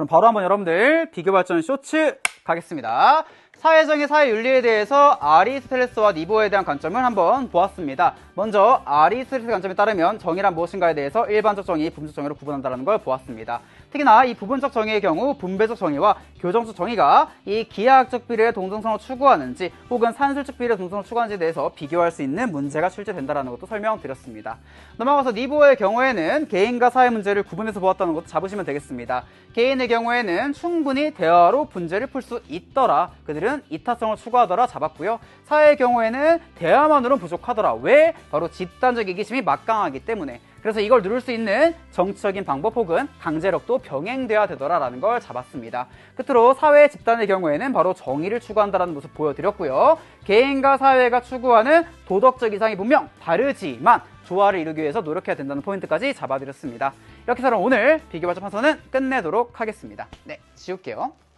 그럼 바로 한번 여러분들 비교 발전 쇼츠 가겠습니다. 사회정의 사회윤리에 대해서 아리스토텔레스와 니보에 대한 관점을 한번 보았습니다. 먼저 아리스토텔레스 관점에 따르면 정의란 무엇인가에 대해서 일반적 정의, 부분적 정의로 구분한다는 걸 보았습니다. 특히나 이 부분적 정의의 경우 분배적 정의와 교정적 정의가 이 기하학적 비례의 동등성을 추구하는지 혹은 산술적 비례의 동등성을 추구하는지에 대해서 비교할 수 있는 문제가 출제된다는 것도 설명드렸습니다. 넘어가서 니보의 경우에는 개인과 사회 문제를 구분해서 보았다는 것도 잡으시면 되겠습니다. 개인의 경우에는 충분히 대화로 문제를 풀 수 있더라. 그들은 이타성을 추구하더라 잡았고요. 사회의 경우에는 대화만으로는 부족하더라. 왜? 바로 집단적 이기심이 막강하기 때문에. 그래서 이걸 누를 수 있는 정치적인 방법 혹은 강제력도 병행돼야 되더라라는 걸 잡았습니다. 끝으로 사회 집단의 경우에는 바로 정의를 추구한다는 모습 보여드렸고요. 개인과 사회가 추구하는 도덕적 이상이 분명 다르지만 조화를 이루기 위해서 노력해야 된다는 포인트까지 잡아드렸습니다. 이렇게 해서 오늘 비교 발전 파서는 끝내도록 하겠습니다. 네, 지울게요.